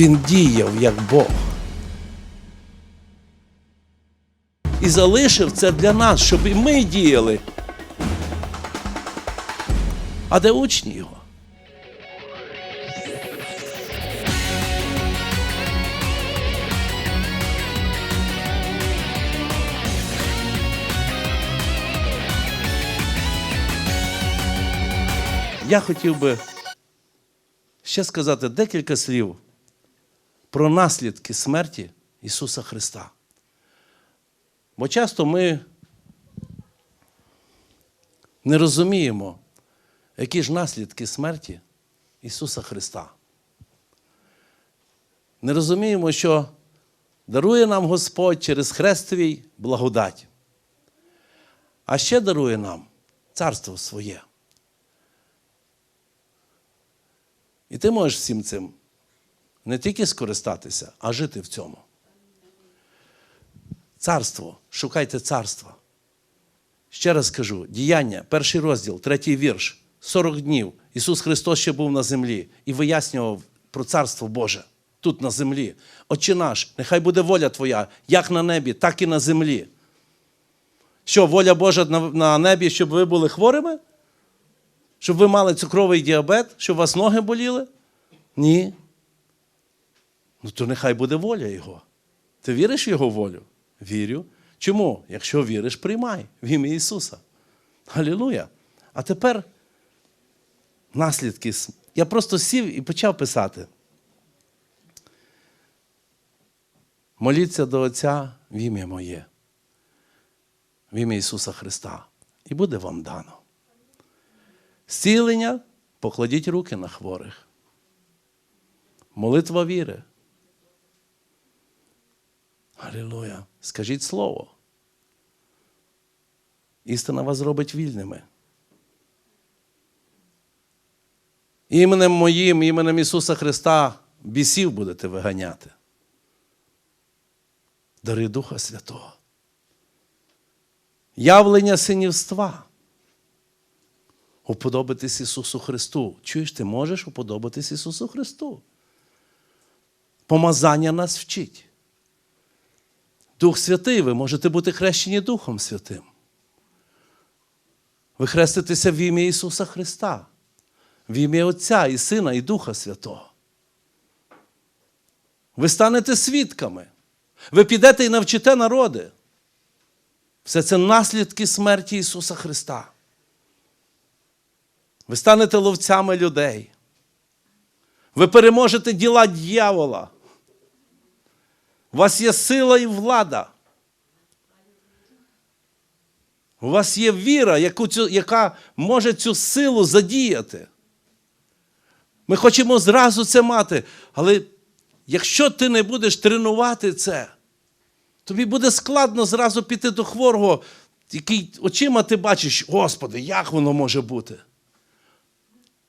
Він діяв як Бог. І залишив це для нас, щоб і ми діяли. А де учні його? Я хотів би ще сказати декілька слів про наслідки смерті Ісуса Христа. Бо часто ми не розуміємо, які ж наслідки смерті Ісуса Христа. Не розуміємо, що дарує нам Господь через хрестовій благодать. А ще дарує нам царство своє. І ти можеш всім цим не тільки скористатися, а жити в цьому. Царство, шукайте царства. Ще раз кажу: діяння, перший розділ, третій вірш, 40 днів. Ісус Христос ще був на землі і вияснював про Царство Боже тут на землі. Отче наш, нехай буде воля Твоя, як на небі, так і на землі. Що, воля Божа на, небі, щоб ви були хворими? Щоб ви мали цукровий діабет, щоб у вас ноги боліли? Ні. Ну, то нехай буде воля Його. Ти віриш в Його волю? Вірю. Чому? Якщо віриш, приймай в ім'я Ісуса. Галілуя. А тепер наслідки. Я просто сів і почав писати. Моліться до Отця в ім'я моє, в ім'я Ісуса Христа. І буде вам дано. Зцілення покладіть руки на хворих. Молитва віри. Алілуя. Скажіть слово. Істина вас зробить вільними. Іменем моїм, іменем Ісуса Христа бісів будете виганяти. Дари Духа Святого. Явлення синівства. Уподобатись Ісусу Христу. Чуєш, ти можеш уподобатись Ісусу Христу. Помазання нас вчить. Дух Святий, ви можете бути хрещені Духом Святим. Ви хреститеся в ім'я Ісуса Христа, в ім'я Отця і Сина, і Духа Святого. Ви станете свідками. Ви підете і навчите народи. Все це наслідки смерті Ісуса Христа. Ви станете ловцями людей. Ви переможете діла дьявола. У вас є сила і влада. У вас є віра, яку яка може цю силу задіяти. Ми хочемо зразу це мати. Але якщо ти не будеш тренувати це, тобі буде складно зразу піти до хворого, який очима ти бачиш, Господи, як воно може бути?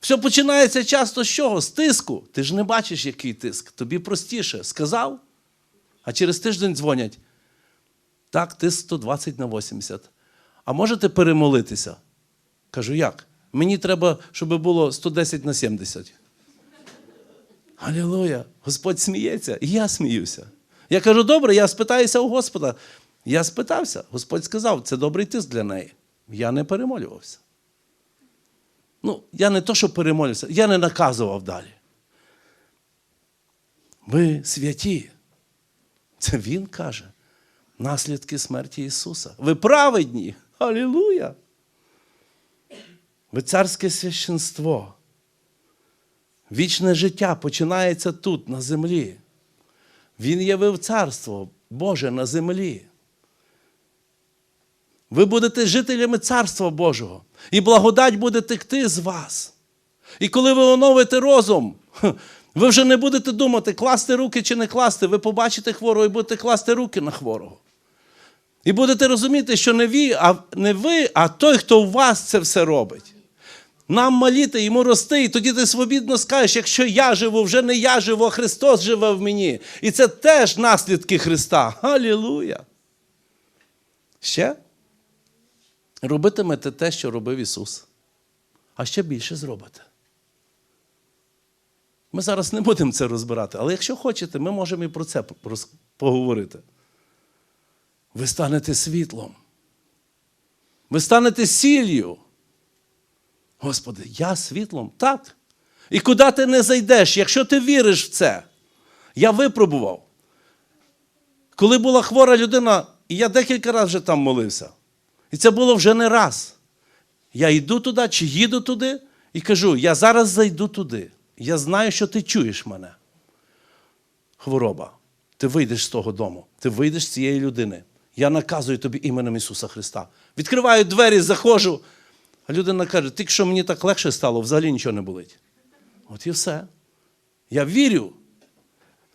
Все починається часто з чого? З тиску. Ти ж не бачиш, який тиск. Тобі простіше. Сказав, а через тиждень дзвонять. Так, тиск 120 на 80. А можете перемолитися? Кажу, як? Мені треба, щоб було 110 на 70. Алілуя! Господь сміється, і я сміюся. Я кажу, добре, я спитаюся у Господа. Я спитався. Господь сказав, це добрий тиск для неї. Я не перемолювався. Ну, я не то, що перемолювався, я не наказував далі. Ви святі. Це Він каже. Наслідки смерті Ісуса. Ви праведні. Алілуя! Ви царське священство. Вічне життя починається тут, на землі. Він явив царство Боже на землі. Ви будете жителями Царства Божого, і благодать буде текти з вас. І коли ви оновите розум, ви вже не будете думати, класти руки чи не класти. Ви побачите хворого і будете класти руки на хворого. І будете розуміти, що не ви, а не ви, а той, хто у вас це все робить. Нам маліти, йому рости, і тоді ти свобідно скажеш, якщо я живу, вже не я живу, а Христос живе в мені. І це теж наслідки Христа. Алілуя! Ще робитимете те, що робив Ісус. А ще більше зробите. Ми зараз не будемо це розбирати, але якщо хочете, ми можемо і про це поговорити. Ви станете світлом. Ви станете сіллю. Господи, я світлом? Так. І куди ти не зайдеш, якщо ти віриш в це? Я випробував. Коли була хвора людина, і я декілька разів вже там молився. І це було вже не раз. Я йду туди чи їду туди і кажу: я зараз зайду туди. Я знаю, що ти чуєш мене. Хвороба. Ти вийдеш з того дому, ти вийдеш з цієї людини. Я наказую тобі іменем Ісуса Христа. Відкриваю двері, заходжу. А людина каже: тільки що мені так легше стало, взагалі нічого не болить. От і все. Я вірю.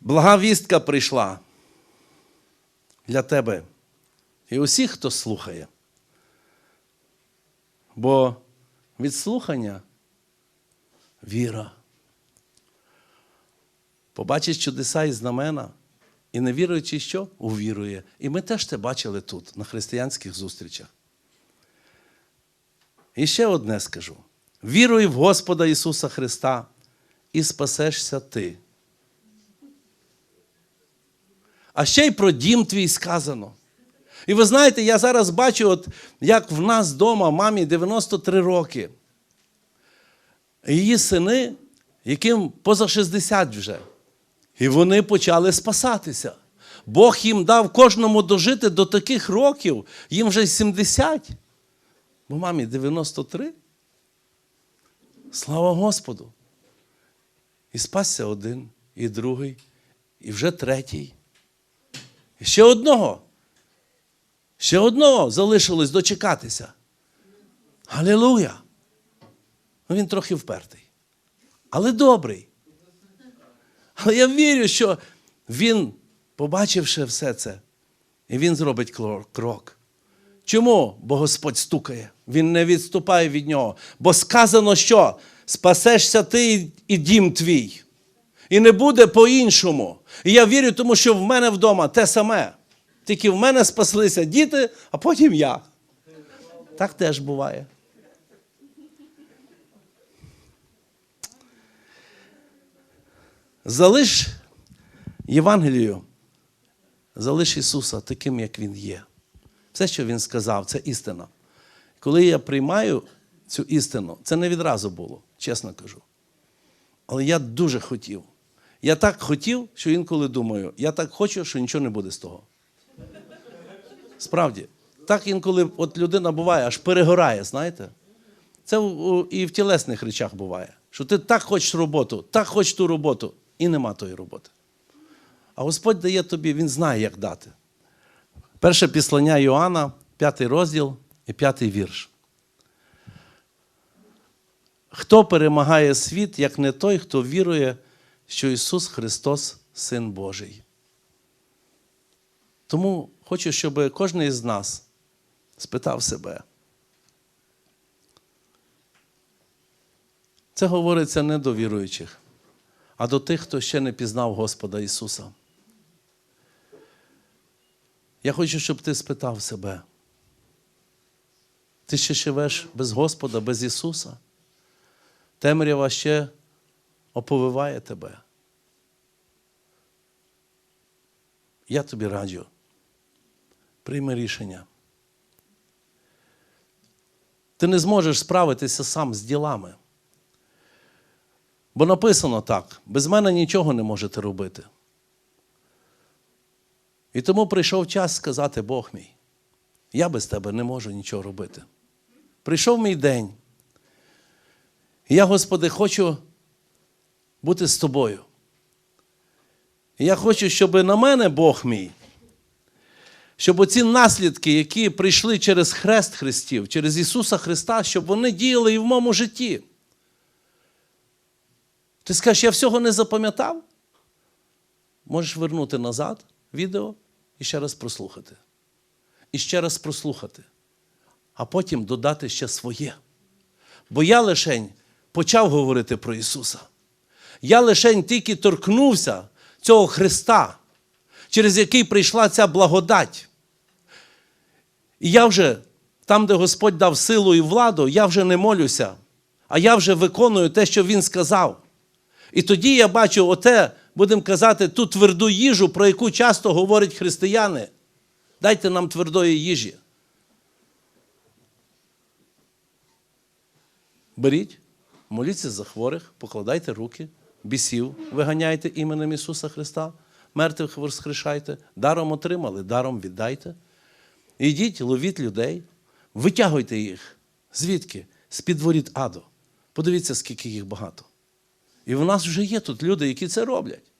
Блага вістка прийшла для тебе і усіх, хто слухає. Бо від слухання віра. Побачить чудеса і знамена, і не віруючи, що увірує. І ми теж це бачили тут, на християнських зустрічах. І ще одне скажу: віруй в Господа Ісуса Христа і спасешся ти. А ще й про дім твій сказано. І ви знаєте, я зараз бачу, от, як в нас вдома мамі 93 роки. Її сини, яким поза 60 вже. І вони почали спасатися. Бог їм дав кожному дожити до таких років, їм вже 70. Бо мамі 93. Слава Господу. І спасся один, і другий, і вже третій. І ще одного. Ще одного залишилось дочекатися. Галілуя! Ну, він трохи впертий. Але добрий. Але я вірю, що він, побачивши все це, і він зробить крок. Чому? Бо Господь стукає, Він не відступає від нього. Бо сказано, що спасешся ти і- дім твій. І не буде по-іншому. І я вірю, тому що в мене вдома те саме. Тільки в мене спаслися діти, а потім я. Так теж буває. Залиш Євангелію, залиш Ісуса таким, як Він є. Все, що Він сказав, це істина. Коли я приймаю цю істину, це не відразу було, чесно кажу. Але я дуже хотів. Я так хотів, що інколи думаю, я так хочу, що нічого не буде з того. Справді, так інколи от людина буває, аж перегорає, знаєте? Це і в тілесних речах буває. Що ти так хочеш роботу, так хочеш ту роботу, і нема тої роботи. А Господь дає тобі, Він знає, як дати. Перше післання Йоанна, п'ятий розділ і п'ятий вірш. Хто перемагає світ, як не той, хто вірує, що Ісус Христос Син Божий. Тому хочу, щоб кожен із нас спитав себе. Це говориться не до віруючих, а до тих, хто ще не пізнав Господа Ісуса. Я хочу, щоб ти спитав себе. Ти ще живеш без Господа, без Ісуса? Темрява ще оповиває тебе. Я тобі раджу. Прийми рішення. Ти не зможеш справитися сам з ділами. Бо написано так: без мене нічого не можете робити. І тому прийшов час сказати Бог мій, я без тебе не можу нічого робити. Прийшов мій день. Я, Господи, хочу бути з тобою. Я хочу, щоб на мене Бог мій, щоб оці наслідки, які прийшли через Хрест Христів, через Ісуса Христа, щоб вони діяли і в моєму житті. Ти скажеш, я всього не запам'ятав? Можеш вернути назад відео і ще раз прослухати. І ще раз прослухати. А потім додати ще своє. Бо я лишень почав говорити про Ісуса. Я лишень тільки торкнувся цього Христа, через який прийшла ця благодать. І я вже, там, де Господь дав силу і владу, я вже не молюся, а я вже виконую те, що Він сказав. І тоді я бачу оте, будемо казати, ту тверду їжу, про яку часто говорять християни. Дайте нам твердої їжі. Беріть, моліться за хворих, покладайте руки, бісів виганяйте іменем Ісуса Христа, мертвих воскрешайте, даром отримали, даром віддайте. Ідіть, ловіть людей, витягуйте їх. Звідки? З-під воріт аду. Подивіться, скільки їх багато. І в нас вже є тут люди, які це роблять.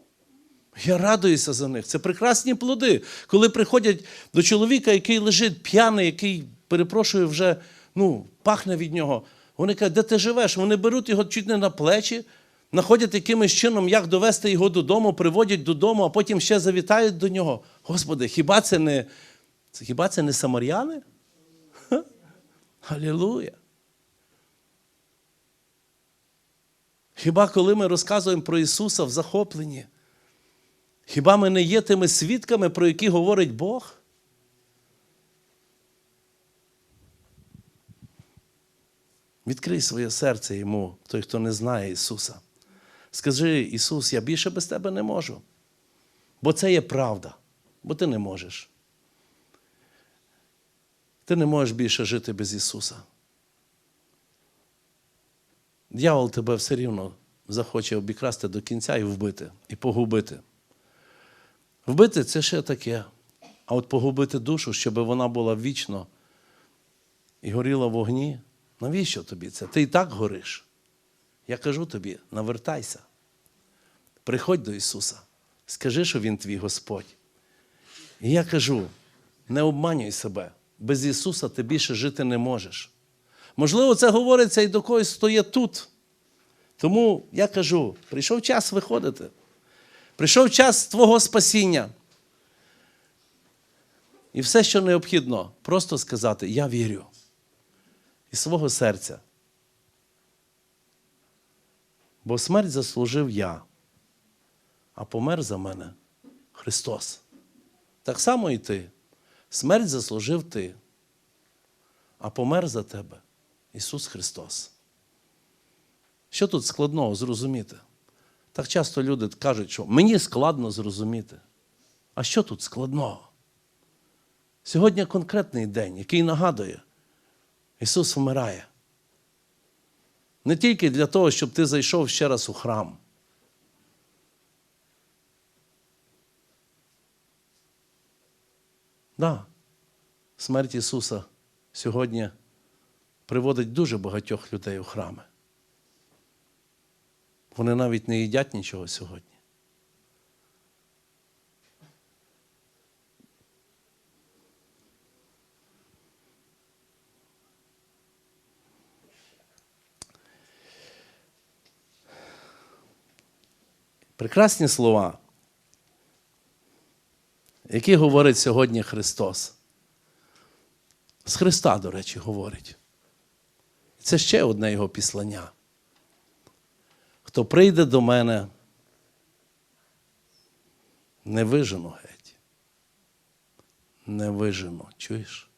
Я радуюся за них. Це прекрасні плоди. Коли приходять до чоловіка, який лежить п'яний, який, перепрошую, вже ну, пахне від нього. Вони кажуть, де ти живеш? Вони беруть його чуть не на плечі, знаходять якимось чином, як довести його додому, приводять додому, а потім ще завітають до нього. Господи, хіба це не, хіба це не самаряни? Алілуя! Хіба коли ми розказуємо про Ісуса в захопленні? Хіба ми не є тими свідками, про які говорить Бог? Відкрий своє серце йому, той, хто не знає Ісуса. Скажи, Ісус, я більше без тебе не можу. Бо це є правда, бо ти не можеш. Ти не можеш більше жити без Ісуса. Дьявол тебе все рівно захоче обікрасти до кінця і вбити, і погубити. Вбити це ще таке. А от погубити душу, щоб вона була вічно і горіла в вогні, навіщо тобі це? Ти і так гориш. Я кажу тобі, навертайся. Приходь до Ісуса, скажи, що Він твій Господь. І я кажу: не обманюй себе. Без Ісуса ти більше жити не можеш. Можливо, це говориться і до когось, хто є тут. Тому я кажу: прийшов час виходити. Прийшов час Твого спасіння. І все, що необхідно, просто сказати: Я вірю. Із свого серця. Бо смерть заслужив я, а помер за мене Христос. Так само і ти. Смерть заслужив ти, а помер за тебе Ісус Христос. Що тут складного зрозуміти? Так часто люди кажуть, що мені складно зрозуміти. А що тут складного? Сьогодні конкретний день, який нагадує, Ісус вмирає. Не тільки для того, щоб ти зайшов ще раз у храм. Да, смерть Ісуса сьогодні приводить дуже багатьох людей у храми. Вони навіть не їдять нічого сьогодні. Прекрасні слова, які говорить сьогодні Христос. З Христа, до речі, говорить. Це ще одне його післання. Хто прийде до мене, не вижену геть. Не вижену, чуєш?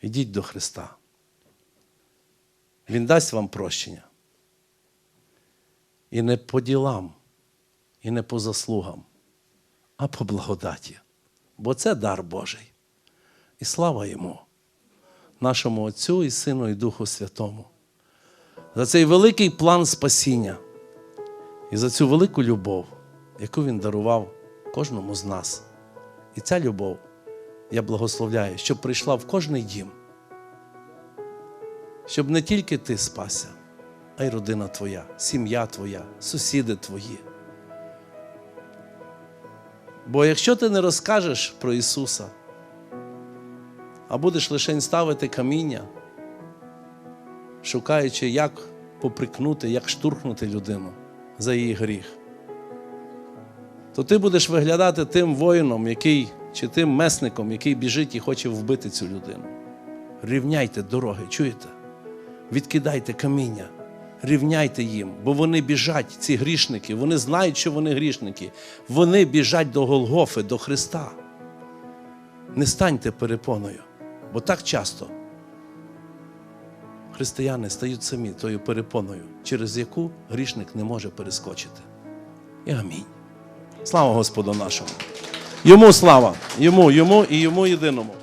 Ідіть до Христа. Він дасть вам прощення. І не по ділам, і не по заслугам, а по благодаті. Бо це дар Божий. І слава йому, нашому Отцю і Сину, і Духу Святому за цей великий план спасіння і за цю велику любов, яку Він дарував кожному з нас. І ця любов, я благословляю, щоб прийшла в кожний дім, щоб не тільки ти спасся, а й родина твоя, сім'я твоя, сусіди твої. Бо якщо ти не розкажеш про Ісуса, а будеш лише ставити каміння, шукаючи, як поприкнути, як штурхнути людину за її гріх, то ти будеш виглядати тим воїном, який, чи тим месником, який біжить і хоче вбити цю людину. Рівняйте дороги, чуєте? Відкидайте каміння, рівняйте їм, бо вони біжать, ці грішники, вони знають, що вони грішники. Вони біжать до Голгофи, до Христа. Не станьте перепоною, бо так часто християни стають самі тою перепоною, через яку грішник не може перескочити. І амінь. Слава Господу нашому. Йому слава, йому, йому і йому єдиному.